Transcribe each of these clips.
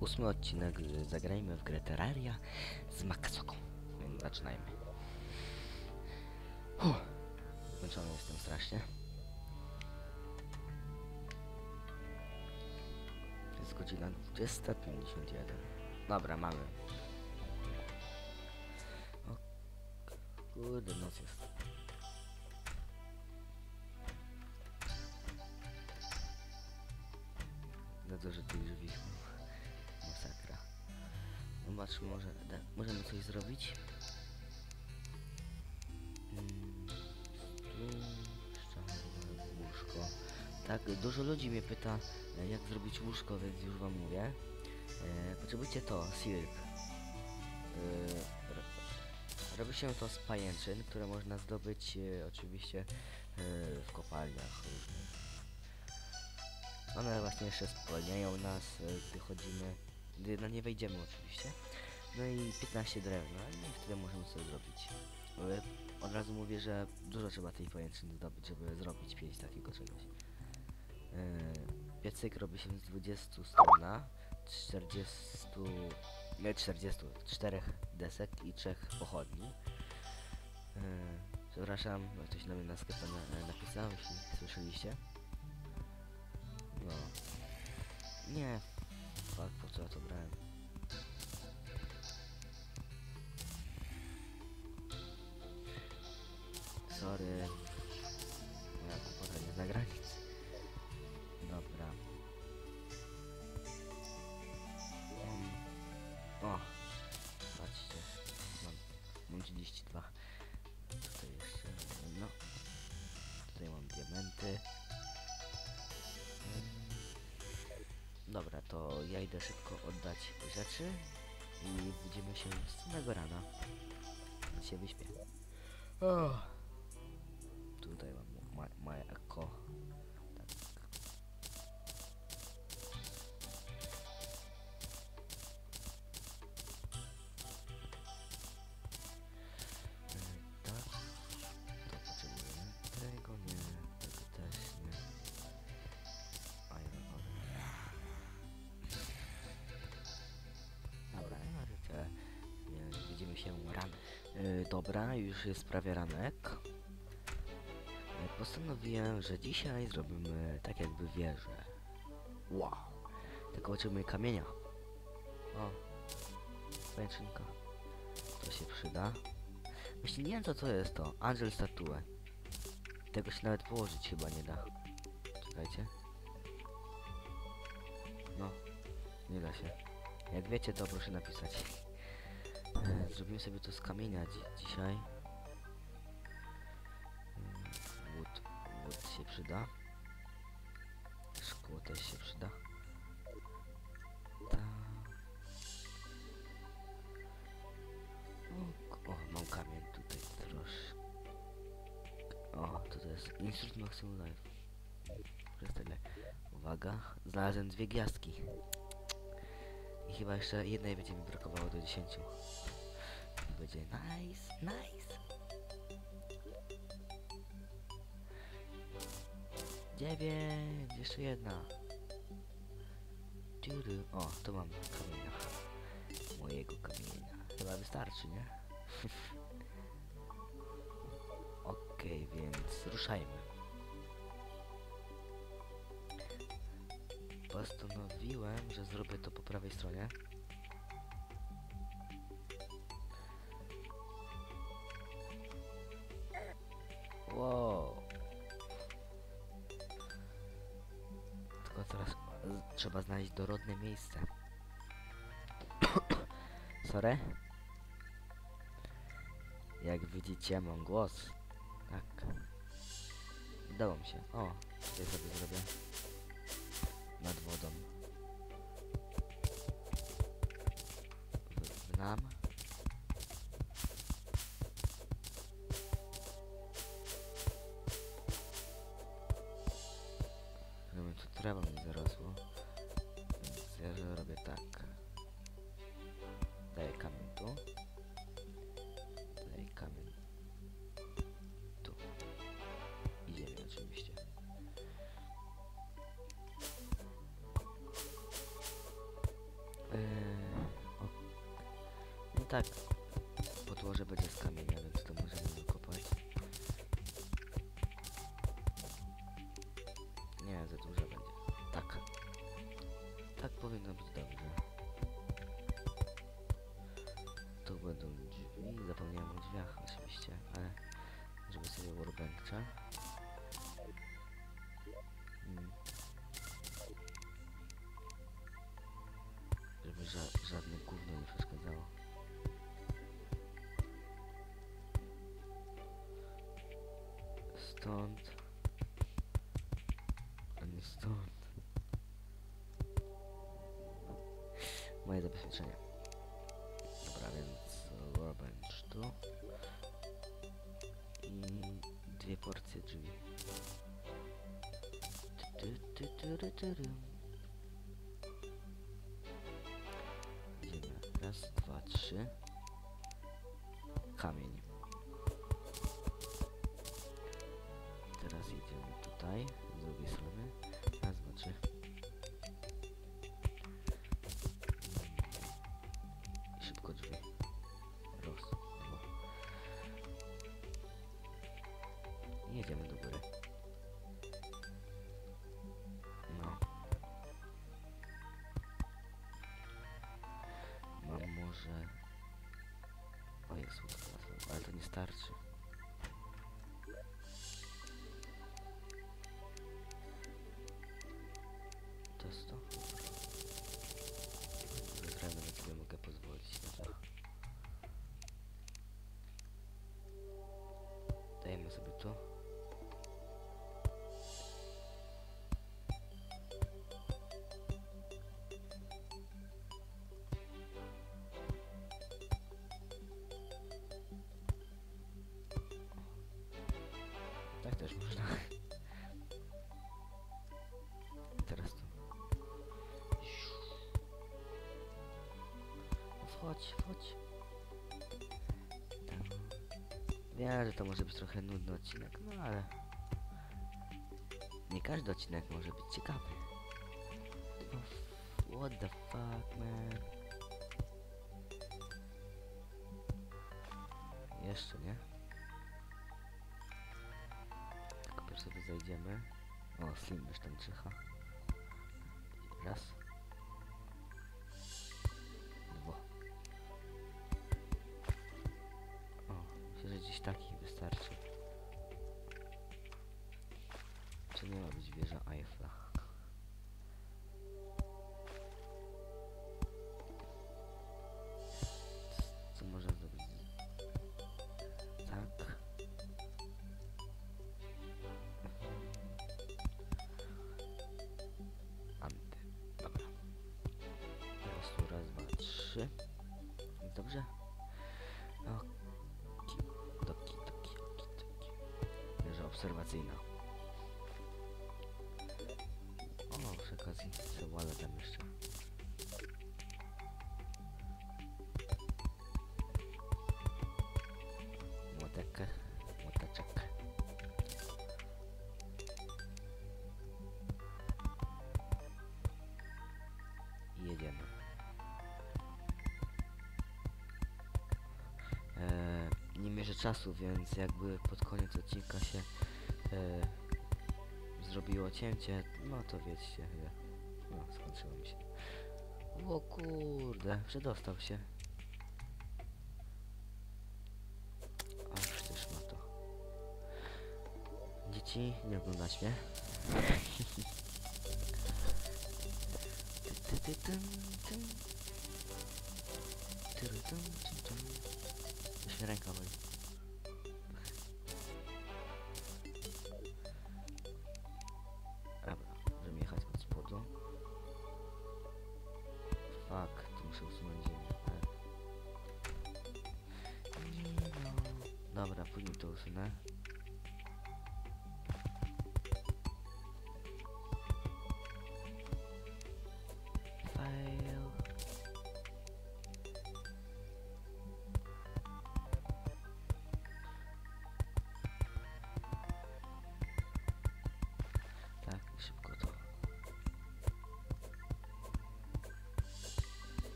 ósmy odcinek z Zagrajmy w grę Terraria z Makasoką. Więc zaczynajmy. Zmęczony jestem strasznie. Jest godzina 20.51. Dobra, mamy. O, kurde, noc jest. Zobacz, może da, możemy coś zrobić? Mm, łóżko. Tak, dużo ludzi mnie pyta, e, jak zrobić łóżko, więc już wam mówię. E, potrzebujecie to, silk. E, ro- robi się to z pajęczyn, które można zdobyć e, oczywiście e, w kopalniach różnych. One właśnie jeszcze spłaniają nas, e, gdy chodzimy, gdy no nie wejdziemy oczywiście. No i 15 drewna, i wtedy możemy sobie zrobić. Od razu mówię, że dużo trzeba tej pajęczyny zdobyć, żeby zrobić 5 takiego czegoś. Yy, piecyk robi się z 20 strona, 40, nie 40, 4 desek i 3 pochodni. Yy, przepraszam, ktoś na mnie na sklepie na, napisał, jeśli słyszeliście. No. Nie. Co ja to brałem? Ja idę szybko oddać rzeczy i widzimy się z rana. Się wyśpię. Oh. Yy, dobra, już jest prawie ranek. E, Postanowiłem, że dzisiaj zrobimy tak jakby wieżę. Wow. Tylko potrzebujemy kamienia. O. Pajęczynka. To się przyda. Myślę, nie wiem co to jest to. Angel statue. Tego się nawet położyć chyba nie da. Czekajcie. No. Nie da się. Jak wiecie to proszę napisać. Zrobimy sobie to z kamienia dzi dzisiaj. Mm, Wood, wood się przyda. Szkło też się przyda. Ta. O, o, mam kamień tutaj troszkę. O, to, to jest Insert Maximum Life. Przez tyle. Uwaga, znalazłem dwie gwiazdki. I chyba jeszcze jednej będzie mi brakowało do 10. Będzie nice, nice. 9, jeszcze jedna. Dziury. O, to mam kamienia. Mojego kamienia. Chyba wystarczy, nie? Okej, więc ruszajmy. Postanowiłem, że zrobię to po prawej stronie. Znaleźć dorodne miejsce. Sorry. Jak widzicie, mam głos. Tak. Udało mi się. O, tutaj sobie zrobię nad wodą. Nam. Żeby tu trawa tak podłoże będzie z kamienia, więc to możemy wykopać. Nie, za dużo będzie. Tak. Tak powinno być dobrze. Tu będą drzwi, zapomniałem o drzwiach oczywiście, ale żeby sobie workbencha. Stąd. Moje zabezpieczenie. Dobra, więc workbench tu. I dwie porcje drzwi. Idziemy. Raz, dwa, trzy. Kamień. I jedziemy do góry. Wiem, że to może być trochę nudny odcinek, no ale... Nie każdy odcinek może być ciekawy. F- what the fuck, man. Jeszcze nie? Tylko sobie zajdziemy. O, Slim już tam czyha. Raz. Myślę, że gdzieś taki wystarczy. Obserwacyjna. O, przy okazji cebulę tam jeszcze. Młotek, młoteczek. Jedziemy. Eee, nie mierzę czasu, więc jakby pod koniec odcinka się e, zrobiło cięcie, no to wiecie, że no, skończyło mi się. O kurde, przedostał się. Aż też ma to. Dzieci, nie oglądać mnie. Już mnie ręka boli. Dobra, później to usunę.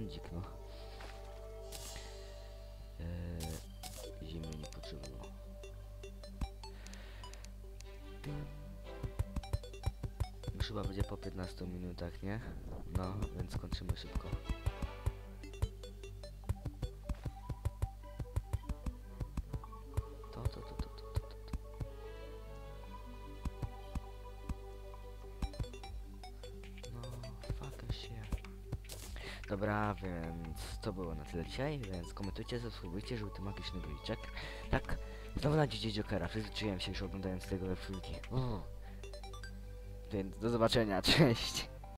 Sekundzik, no. Eee, ziemi nie potrzebno. Już chyba będzie po 15 minutach, nie? No, więc kończymy szybko. Dobra, więc to było na tyle dzisiaj, więc komentujcie, subskrybujcie, żółty magiczny guziczek. Tak, znowu znajdziecie Jokera, przyzwyczaiłem się już oglądając tego we Więc do zobaczenia, cześć!